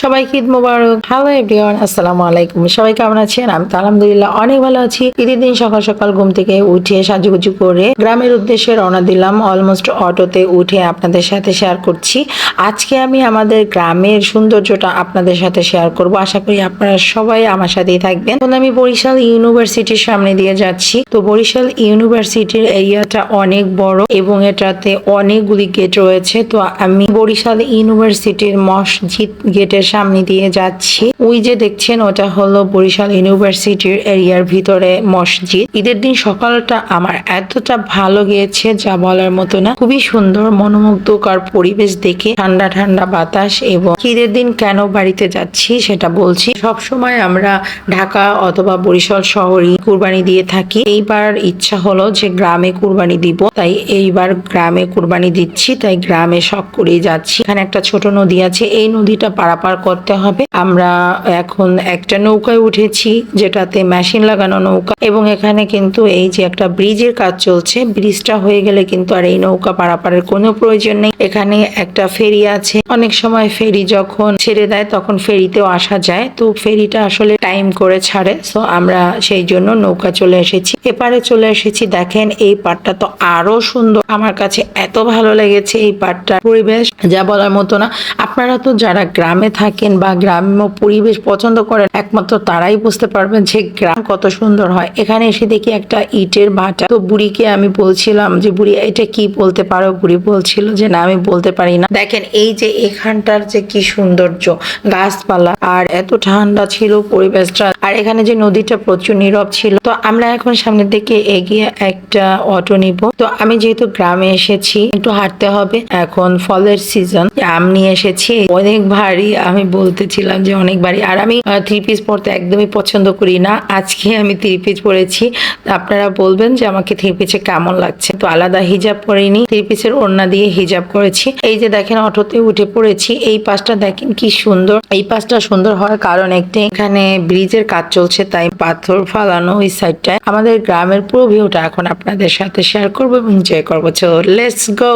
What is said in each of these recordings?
সবাইকে ঈদ মোবারক। Hello everyone আসসালামু আলাইকুম। সবাই কেমন আছেন? আমি তো আলহামদুলিল্লাহ অনেক ভালো আছি। ঈদের দিন সকাল সকাল ঘুম থেকে উঠে সাজুগুজু করে গ্রামের উদ্দেশ্যে রওনা দিলাম। অলমোস্ট অটোতে উঠে আপনাদের সাথে শেয়ার করছি। আজকে আমি আমাদের গ্রামের সৌন্দর্যটা আপনাদের সাথে শেয়ার করব। আশা করি আপনারা সবাই আমার সাথেই থাকবেন। এখন আমি বরিশাল ইউনিভার্সিটির সামনে দিয়ে যাচ্ছি। তো বরিশাল ইউনিভার্সিটির এরিয়াটা অনেক বড় এবং এটাতে অনেকগুলি গেট রয়েছে। তো আমি বরিশাল ইউনিভার্সিটির মসজিদ গেটের সামনে দিয়ে যাচ্ছি। ওই যে দেখছেন, ওটা হলো বরিশাল ইউনিভার্সিটির এরিয়ার ভিতরে মসজিদ। ঈদের দিন সকালটা আমার এতটা ভালো গিয়েছে, যা বলার মতো না। খুবই সুন্দর, মনোমুগ্ধকর পরিবেশ দেখে, ঠান্ডা ঠান্ডা বাতাস এবং ঈদের দিন কেন বাড়িতে যাচ্ছি সেটা বলছি। সব সময় আমরা ঢাকা অথবা বরিশাল শহরই কুরবানি দিয়ে থাকি। এইবার ইচ্ছা হলো যে গ্রামে কুরবানি দিব। তাই এইবার গ্রামে কুরবানি দিচ্ছি, তাই গ্রামে শখ করেই যাচ্ছি। এখানে একটা ছোট নদী আছে, এই নদীটা পারাপার করতে হবে। আমরা এখন একটা নৌকায় উঠেছি, যেটাতে মেশিন লাগানো নৌকা এবং এখানে কিন্তু এই যে একটা ব্রিজের কাজ চলছে ব্রিজটা হয়ে গেলে কিন্তু আর এই নৌকা পারাপারের কোনো প্রয়োজন নেই। এখানে একটা ফেরি আছে। অনেক সময় ফেরি যখন ছেড়ে দেয়, তখন ফেরিতেও আসা যায়। তো ফেরিটা আসলে টাইম করে ছাড়ে। সো আমরা সেই জন্য নৌকা চলে এসেছি। এপারে চলে এসেছি। দেখেন, এই পাটটা তো আরও সুন্দর। আমার কাছে এত ভালো লেগেছে এই পাটটার পরিবেশ, যা বলার মতো না। আপনারা তো যারা গ্রামে থাকেন বা গ্রাম্য পরিবেশ পছন্দ করেন, একমাত্র তারাই বুঝতে পারবেন যে গ্রাম কত সুন্দর হয়। এখানে এসে দেখি একটা ইটের ভাটা। তো বুড়িকে আমি বলছিলাম যে, বুড়ি, এটা কি বলতে পারো? বুড়ি বলছিল যে, না, আমি বলতে পারি না। দেখেন, এই যে এখানটার যে কি সৌন্দর্য, গাছপালা আর এত ঠান্ডা ছিল পরিবেশটা। আর এখানে যে নদীটা প্রচুর নীরব ছিল। তো আমরা এখন সামনের দিকে এগিয়ে একটা অটো নিব। তো আমি যেহেতু গ্রামে এসেছি, একটু হাঁটতে হবে। এখন ফলের সিজন, আম নিয়ে এসেছি। অনেক ভারী আমি বলতেছিলাম যে অনেক ভারী আর আমি থ্রি পিস পরতে একদমই পছন্দ করি না। আজকে আমি থ্রি পিস পরেছি। আপনারা বলবেন যে আমাকে থ্রি পিসে কেমন লাগছে? তো আলাদা হিজাব পরিনি থ্রি পিসের ওড়না দিয়ে হিজাব করেছি। এই যে দেখেন, অটোতে উঠে পড়েছি। এই পাশটা দেখেন কি সুন্দর। এই পাশটা সুন্দর হওয়ার কারণ একটি, এখানে ব্রিজের কাজ চলছে, তাই পাথর ফালানো ওই সাইডটায় আমাদের গ্রামের পুরো ভিউটা এখন আপনাদের সাথে শেয়ার করব এবং এনজয় করব। চো লেটস গো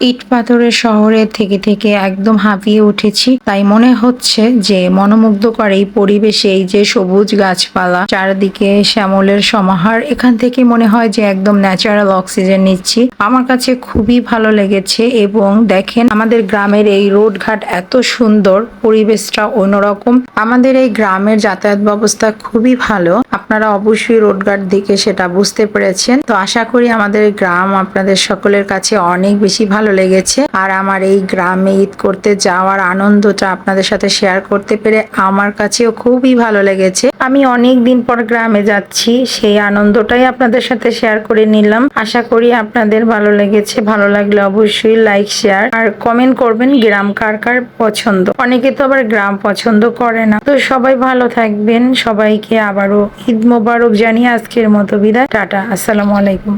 ইট পাথরের শহরে থেকে থেকে একদম হাঁপিয়ে উঠেছি। তাই মনে হচ্ছে যে মনোমুগ্ধকর এই পরিবেশে এই যে সবুজ গাছপালা, চারদিকে শ্যামলের সমাহার, এখান থেকে মনে হয় যে একদম ন্যাচারাল অক্সিজেন নিচ্ছি। আমার কাছে খুবই ভালো লেগেছে এবং দেখেন আমাদের গ্রামের এই রোড ঘাট এত সুন্দর, পরিবেশটা অন্যরকম। আমাদের এই গ্রামের যাতায়াত ব্যবস্থা খুবই ভালো। আপনারা অবশ্যই রোড ঘাট দেখে সেটা বুঝতে পেরেছেন। তো আশা করি আমাদের গ্রাম আপনাদের সকলের কাছে অনেক বেশি ভালো লেগেছে। আর আমার এই গ্রামে ঈদ করতে যাওয়ার আনন্দটা আপনাদের সাথে শেয়ার করতে পেরে আমার কাছেও খুবই ভালো লেগেছে। আমি অনেক দিন পর গ্রামে যাচ্ছি, সেই আনন্দটাই আপনাদের সাথে শেয়ার করে নিলাম। আশা করি আপনাদের ভালো লেগেছে। ভালো লাগলে অবশ্যই লাইক শেয়ার আর কমেন্ট করবেন গ্রাম কার কার পছন্দ। অনেকে তো আবার গ্রাম পছন্দ করে না। তো সবাই ভালো থাকবেন। সবাইকে আবারও ঈদ মোবারক জানিয়ে আজকের মতো বিদায়। টাটা আসসালামু আলাইকুম।